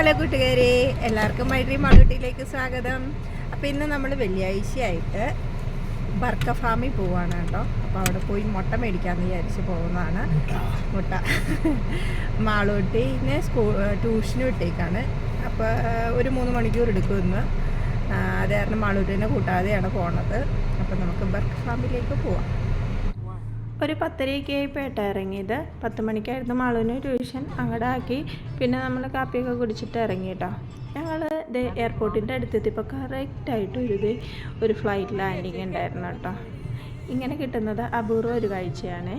Hello കൂട്ടുകാരെ എല്ലാവർക്കും മൈഡ്രി മാളൂട്ടിയിലേക്ക് സ്വാഗതം. അപ്പോൾ ഇന്ന് നമ്മൾ വെള്ളിയാഴ്ചയായിട്ട് ബർക്ക ഫാമിൽ പോവാണ് കേട്ടോ. അപ്പോൾ അവിടെ പോയി മുട്ട മേടിക്കാമെന്ന് വിചാരിച്ച് പോകുന്നതാണ് മുട്ട. മാളൂട്ടിനെ സ്കൂൾ ട്യൂഷന് വിട്ടേക്കാണ്. അപ്പോൾ ഒരു മൂന്ന് മണിക്കൂർ എടുക്കുമെന്ന് അത് കാരണം മാളൂട്ടിനെ കൂട്ടാതെയാണ് പോണത്. അപ്പോൾ നമുക്ക് ബർക്ക ഫാമിലേക്ക് പോവാം. ഒരു പത്തരയൊക്കെ ആയിപ്പോൾ പേട്ട ഇറങ്ങിയത്. പത്ത് മണിക്കായിരുന്നു മാളൂന് ട്യൂഷൻ. അങ്ങോട്ട് ആക്കി. പിന്നെ നമ്മൾ കാപ്പിയൊക്കെ കുടിച്ചിട്ട് ഇറങ്ങി കേട്ടോ ഞങ്ങൾ ഇത് എയർപോർട്ടിന്റെ അടുത്തെത്തിയപ്പോൾ കറക്റ്റായിട്ട് ഒരു ഒരു ഫ്ലൈറ്റ് ലാൻഡിങ് ഉണ്ടായിരുന്നു കേട്ടോ. ഇങ്ങനെ കിട്ടുന്നത് അപൂർവ ഒരു കാഴ്ചയാണ്.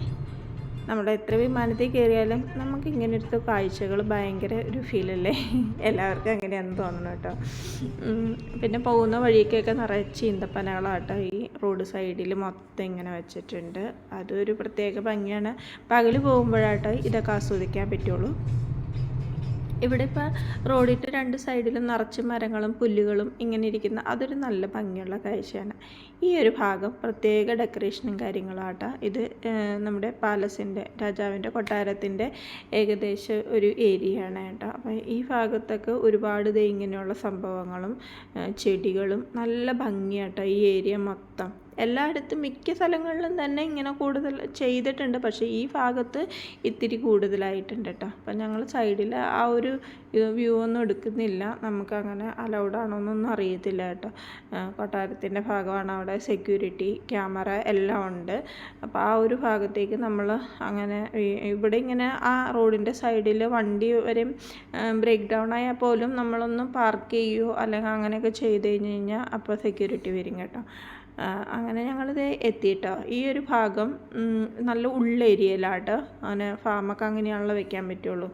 നമ്മൾ എത്ര വിമാനത്തിൽ കയറിയാലും നമുക്ക് ഇങ്ങനത്തെ കാഴ്ചകൾ ഭയങ്കര ഒരു ഫീലല്ലേ എല്ലാവർക്കും അങ്ങനെയാണെന്ന് തോന്നുന്നു കേട്ടോ. പിന്നെ പോകുന്ന വഴിക്കൊക്കെ നിറച്ച് ഈന്തപ്പനകളാട്ടോ ഈ റോഡ് സൈഡിൽ മൊത്തം ഇങ്ങനെ വെച്ചിട്ടുണ്ട്. അതൊരു പ്രത്യേക ഭംഗിയാണ്. പകൽ പോകുമ്പോഴാട്ടോ ഇതൊക്കെ ആസ്വദിക്കാൻ പറ്റുള്ളൂ. ഇവിടെ ഇപ്പോൾ റോഡിന്റെ രണ്ട് സൈഡിലും നിറച്ച് മരങ്ങളും പുല്ലുകളും ഇങ്ങനെ ഇരിക്കുന്ന അതൊരു നല്ല ഭംഗിയുള്ള കാഴ്ചയാണ്. ഈ ഒരു ഭാഗം പ്രത്യേക ഡെക്കറേഷനും കാര്യങ്ങളാട്ടോ ഇത് നമ്മുടെ പാലസിന്റെ രാജാവിന്റെ കൊട്ടാരത്തിന്റെ ഏകദേശം ഒരു ഏരിയ ആണ് കേട്ടോ. അപ്പോൾ ഈ ഭാഗത്തൊക്കെ ഒരുപാട് ഇങ്ങനെയുള്ള സംഭവങ്ങളും ചെടികളും നല്ല ഭംഗിയാട്ടോ ഈ ഏരിയ മൊത്തം. എല്ലായിടത്തും മിക്ക സ്ഥലങ്ങളിലും തന്നെ ഇങ്ങനെ കൂടുതൽ ചെയ്തിട്ടുണ്ട്. പക്ഷേ ഈ ഭാഗത്ത് ഇത്തിരി കൂടുതലായിട്ടുണ്ട് കേട്ടോ. അപ്പം ഞങ്ങൾ സൈഡിൽ ആ ഒരു വ്യൂ ഒന്നും എടുക്കുന്നില്ല. നമുക്കങ്ങനെ അലൗഡ് ആണോ എന്നൊന്നും അറിയത്തില്ല കേട്ടോ. കൊട്ടാരത്തിന്റെ ഭാഗമാണ്. അവിടെ സെക്യൂരിറ്റി ക്യാമറ എല്ലാം ഉണ്ട്. അപ്പോൾ ആ ഒരു ഭാഗത്തേക്ക് നമ്മൾ അങ്ങനെ ഇവിടെ ഇങ്ങനെ ആ റോഡിന്റെ സൈഡിൽ വണ്ടി വരെ ബ്രേക്ക് ഡൗൺ ആയാൽ പോലും നമ്മളൊന്ന് പാർക്ക് ചെയ്യുകയോ അല്ലെങ്കിൽ അങ്ങനെയൊക്കെ ചെയ്ത് കഴിഞ്ഞ് കഴിഞ്ഞാൽ അപ്പോൾ സെക്യൂരിറ്റി വരും കേട്ടോ. അങ്ങനെ ഞങ്ങളിത് എത്തിയിട്ടോ. ഈ ഒരു ഭാഗം നല്ല ഉള്ളേരിയയിലാട്ടോ. അങ്ങനെ ഫാമൊക്കെ അങ്ങനെയാണല്ലോ വെക്കാൻ പറ്റുള്ളൂ.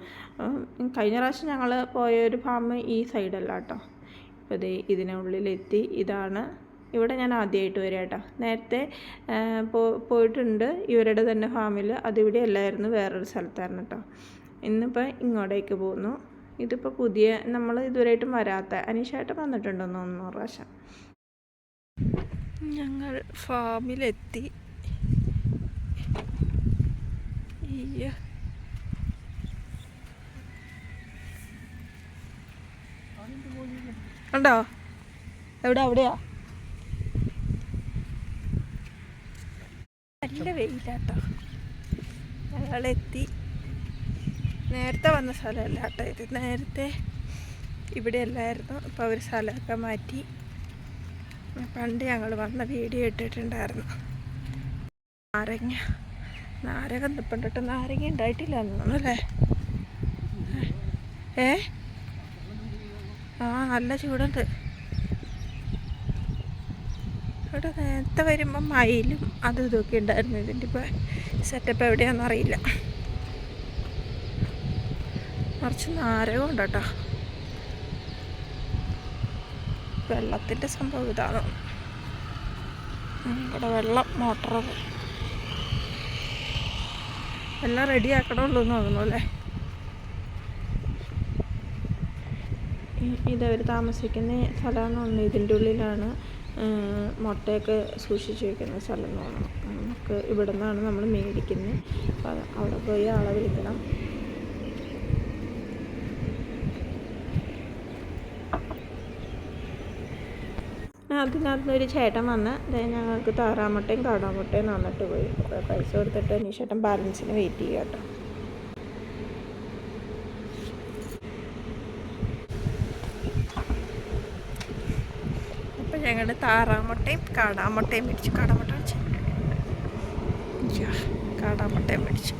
കഴിഞ്ഞ പ്രാവശ്യം ഞങ്ങൾ പോയ ഒരു ഫാം ഈ സൈഡല്ല കേട്ടോ ഇപ്പോൾ ഇത് ഇതിനുള്ളിലെത്തി ഇതാണ് ഇവിടെ ഞാൻ ആദ്യമായിട്ട് വരിക കേട്ടോ നേരത്തെ പോയിട്ടുണ്ട്. ഇവരുടെ തന്നെ ഫാമിൽ അതിവിടെ അല്ലായിരുന്നു വേറൊരു സ്ഥലത്തായിരുന്നു കേട്ടോ ഇന്നിപ്പോൾ ഇങ്ങോട്ടേക്ക് പോകുന്നു. ഇതിപ്പോൾ പുതിയ നമ്മൾ ഇതുവരെയായിട്ടും വരാത്ത അനീഷായിട്ട് വന്നിട്ടുണ്ടെന്ന് തോന്നുന്നു പ്രാവശ്യം. ഞങ്ങൾ ഫാമിലെത്തി. ഇയ്യ. ഉണ്ടോ എവിടെ? അവിടെയാ? നല്ല വെയിലാട്ടോ. ഞങ്ങളെത്തി. നേരത്തെ വന്ന സ്ഥലമല്ല കേട്ടോ ഇത്. നേരത്തെ ഇവിടെ അല്ലായിരുന്നു ഇപ്പോൾ അവർ സ്ഥലമൊക്കെ മാറ്റി. പണ്ട് ഞങ്ങൾ വന്ന വീഡിയോ ഇട്ടിട്ടുണ്ടായിരുന്നു. നാരങ്ങ നാരങ്ങ നിപ്പണ്ടിട്ട് നാരങ്ങ ഉണ്ടായിട്ടില്ല എന്ന് അല്ലേ? ഏ? ആ നല്ല ചൂടുണ്ട്. ഇവിടെ നേരത്തെ വരുമ്പം മയിലും അതും ഇതൊക്കെ ഉണ്ടായിരുന്നു. ഇതിന്റെ ഇപ്പോൾ സെറ്റപ്പ് എവിടെയാണെന്നറിയില്ല കുറച്ച് നാരകം ഉണ്ട് കേട്ടോ വെള്ളത്തിന്റെ സംഭവം ഇതാണ്. ഇവിടെ വെള്ളം മോട്ടർ എല്ലാം റെഡി ആക്കണമല്ലോ എന്ന് തോന്നുന്നു അല്ലേ? ഇതവർ താമസിക്കുന്ന സ്ഥലമെന്ന് തോന്നുന്നു ഇതിന്റെ ഉള്ളിലാണ് മുട്ടയൊക്കെ സൂക്ഷിച്ച് വെക്കുന്ന സ്ഥലം എന്ന് തോന്നുന്നു. നമുക്ക് ഇവിടെ നിന്നാണ് നമ്മൾ മേടിക്കുന്നത്. അപ്പോൾ അവിടെ പോയി ആളെ വിളിക്കണം. അതിനകത്ത് ഒരു ചേട്ടൻ വന്ന് ഞങ്ങൾക്ക് താറാമുട്ടയും കാടാമുട്ടയും തന്നിട്ട് പോയി. അപ്പോൾ പൈസ കൊടുത്തിട്ട് അനീഷേട്ടൻ ബാലൻസിന് വെയിറ്റ് ചെയ്യുക കേട്ടോ. അപ്പം ഞങ്ങൾ താറാമുട്ടയും കാടാമുട്ടയും മേടിച്ചു. കാടാമുട്ട കാടാമുട്ടയും മേടിച്ചു.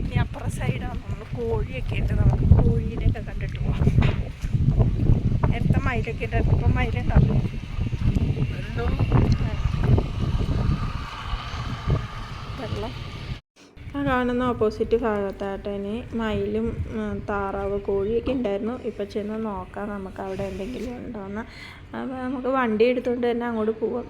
ഇനി അപ്പുറ സൈഡാണ് നമ്മൾ കോഴിയൊക്കെ ഉണ്ട്. നമുക്ക് കോഴീനെയൊക്കെ കണ്ടിട്ട് പോവാം. നേരത്തെ മയിലൊക്കെ ഉണ്ടായിരുന്നു ഇപ്പം മയിലുണ്ടാവും. വെള്ളം. ആ കാണുന്ന ഓപ്പോസിറ്റ് ഭാഗത്തായിട്ടതിന് മയിലും ഉം, താറാവ് കോഴിയൊക്കെ ഉണ്ടായിരുന്നു. ഇപ്പം ചെന്ന് നോക്കാം നമുക്ക് അവിടെ എന്തെങ്കിലും ഉണ്ടോയെന്ന് അപ്പോൾ നമുക്ക് വണ്ടി എടുത്തുകൊണ്ട് തന്നെ അങ്ങോട്ട് പോവാം.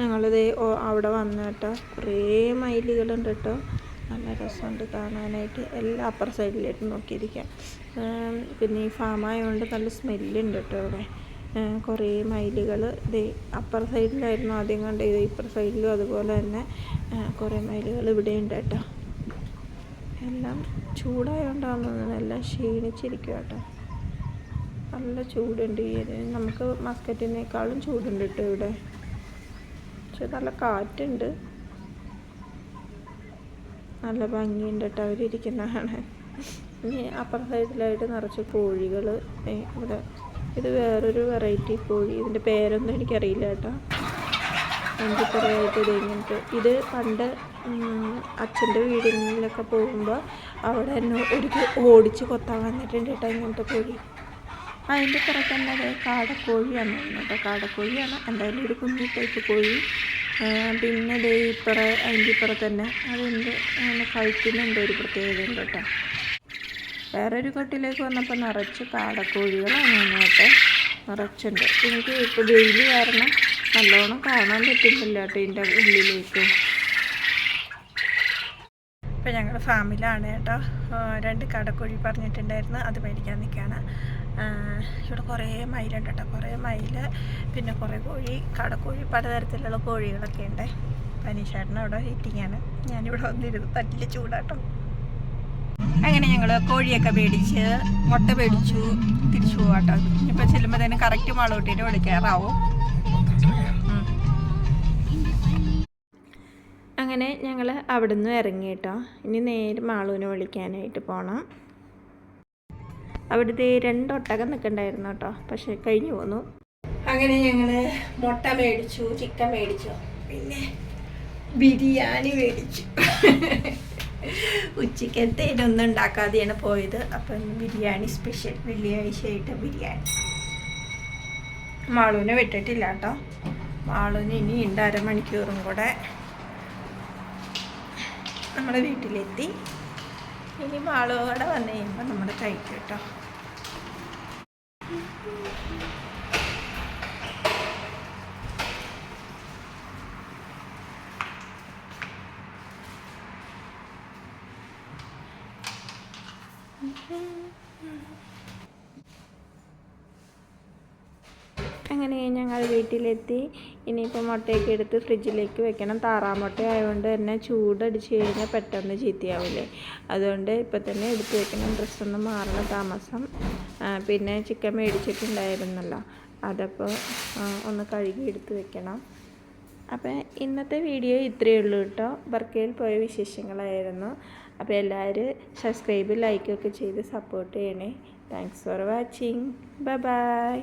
ഞങ്ങളിത് അവിടെ വന്നു കേട്ടോ കുറേ മയിലുകളുണ്ട് കേട്ടോ. നല്ല രസമുണ്ട് കാണാനായിട്ട്. എല്ലാ അപ്പുറ സൈഡിലായിട്ട് നോക്കിയിരിക്കാം. പിന്നെ ഈ ഫാം ആയതുകൊണ്ട് നല്ല സ്മെല്ലുണ്ട് കേട്ടോ ഇവിടെ കുറേ മയിലുകൾ ഇത് അപ്പർ സൈഡിലായിരുന്നു ആദ്യം കണ്ടത്. ഇപ്പുറ സൈഡിലും അതുപോലെ തന്നെ കുറേ മയിലുകൾ ഇവിടെ ഉണ്ട് കേട്ടോ. എല്ലാം ചൂടായതുകൊണ്ടാണെന്ന് എല്ലാം ക്ഷീണിച്ചിരിക്കും കേട്ടോ. നല്ല ചൂടുണ്ട് ഈ നമുക്ക് മസ്കറ്റിനേക്കാളും ചൂടുണ്ട് കേട്ടോ ഇവിടെ. പക്ഷെ നല്ല കാറ്റുണ്ട്. നല്ല ഭംഗിയുണ്ട് കേട്ടോ അവരിയ്ക്കുന്നതാണ് ഇനി അപ്പുറ സൈഡിലായിട്ട് നിറച്ച് കോഴികൾ ഇവിടെ ഇത് വേറൊരു വെറൈറ്റി കോഴി. ഇതിന്റെ പേരൊന്നും എനിക്കറിയില്ല കേട്ടോ. എനിക്ക് കുറേയായിട്ട് ഇത് ഇങ്ങനത്തെ. ഇത് പണ്ട് അച്ഛന്റെ വീടിലൊക്കെ പോകുമ്പോൾ അവിടെ എന്നെ ഒരിക്കൽ ഓടിച്ച് കൊത്താൻ വന്നിട്ടുണ്ട് കേട്ടോ ഇങ്ങനത്തെ കോഴി. അതിന്റെ പുറത്ത് തന്നെ അത് കാടക്കോഴിയാണ് കേട്ടോ. കാടക്കോഴിയാണ്. എന്തായാലും ഒരു കുഞ്ഞി ടൈപ്പ് കോഴി. പിന്നെ ദേ ഇപ്പുറ അതിന്റെ ഇപ്പുറത്ത് തന്നെ അതെന്ത് കഴിക്കുന്നുണ്ട് ഒരു പ്രത്യേകത ഉണ്ട് കേട്ടോ. വേറൊരു കൊട്ടിലേക്ക് വന്നപ്പോൾ നിറച്ച് കാടക്കോഴികളാണ് കേട്ടോ. നിറച്ചുണ്ട്. എനിക്ക് ഇപ്പോൾ വെയിൽ കാരണം നല്ലോണം കാണാൻ പറ്റുന്നില്ല കേട്ടോ ഇതിന്റെ ഉള്ളിലേക്ക്. ഇപ്പം ഞങ്ങൾ ഫാമിലാണ് കേട്ടോ. രണ്ട് കാടക്കോഴി പറഞ്ഞിട്ടുണ്ടായിരുന്നു. അത് മേടിക്കാൻ നിൽക്കുകയാണ് ഇവിടെ കുറേ മയിലുണ്ട് കേട്ടോ കുറേ മയിൽ പിന്നെ കുറേ കോഴി കടക്കോഴി പലതരത്തിലുള്ള കോഴികളൊക്കെ ഉണ്ട്. പനീഷേട്ടൻ അവിടെ ഹീറ്റിങ്ങാണ് ഞാനിവിടെ വന്നിരുന്നു. തല്ലിൽ ചൂടാട്ടോ. അങ്ങനെ ഞങ്ങൾ കോഴിയൊക്കെ മേടിച്ച് മുട്ട മേടിച്ചു തിരിച്ചു പോവാട്ടോ. ഇപ്പം ചെല്ലുമ്പോൾ തന്നെ കറക്റ്റ് മാളൂട്ടിനെ വിളിക്കാറാവും. അങ്ങനെ ഞങ്ങൾ അവിടുന്ന് ഇറങ്ങി കേട്ടോ ഇനി നേരെ മാളൂനെ വിളിക്കാനായിട്ട് പോകണം അവിടുത്തെ രണ്ടൊട്ടകം നിൽക്കണ്ടായിരുന്നു കേട്ടോ. പക്ഷെ കഴിഞ്ഞു പോന്നു. അങ്ങനെ ഞങ്ങൾ മുട്ട മേടിച്ചു ചിക്കൻ മേടിച്ചു. പിന്നെ ബിരിയാണി മേടിച്ചു. ഉച്ചക്കത്തെ ഇതൊന്നും ഉണ്ടാക്കാതെയാണ് പോയത്. അപ്പം ബിരിയാണി സ്പെഷ്യൽ വെള്ളിയാഴ്ച ആയിട്ട് ബിരിയാണി. മാളൂനെ വിട്ടിട്ടില്ല കേട്ടോ. മാളൂന് ഇനി ഉണ്ട് അരമണിക്കൂറും കൂടെ നമ്മുടെ വീട്ടിലെത്തി. ഇനി മാളൂടെ വന്നു കഴിയുമ്പോൾ നമ്മൾ കഴിക്കും കേട്ടോ. അങ്ങനെ ഞങ്ങൾ വീട്ടിലെത്തി. ഇനിയിപ്പോൾ മുട്ടയൊക്കെ എടുത്ത് ഫ്രിഡ്ജിലേക്ക് വെക്കണം. താറാമുട്ട ആയതുകൊണ്ട് തന്നെ ചൂടടിച്ച് കഴിഞ്ഞാൽ പെട്ടെന്ന് ചീത്തയാവില്ലേ? അതുകൊണ്ട് ഇപ്പം തന്നെ എടുത്ത് വെക്കണം. ഡ്രസ്സൊന്നും മാറണം താമസം. പിന്നെ ചിക്കൻ മേടിച്ചിട്ടുണ്ടായിരുന്നല്ലോ. അതപ്പോൾ ഒന്ന് കഴുകി എടുത്ത് വെക്കണം. അപ്പം ഇന്നത്തെ വീഡിയോ ഇത്രയേ ഉള്ളൂ കേട്ടോ. ബർക്കയിൽ പോയ വിശേഷങ്ങളായിരുന്നു. അപ്പോൾ എല്ലാവരും സബ്സ്ക്രൈബ് ലൈക്കൊക്കെ ചെയ്ത് സപ്പോർട്ട് ചെയ്യണേ. Thanks for watching bye bye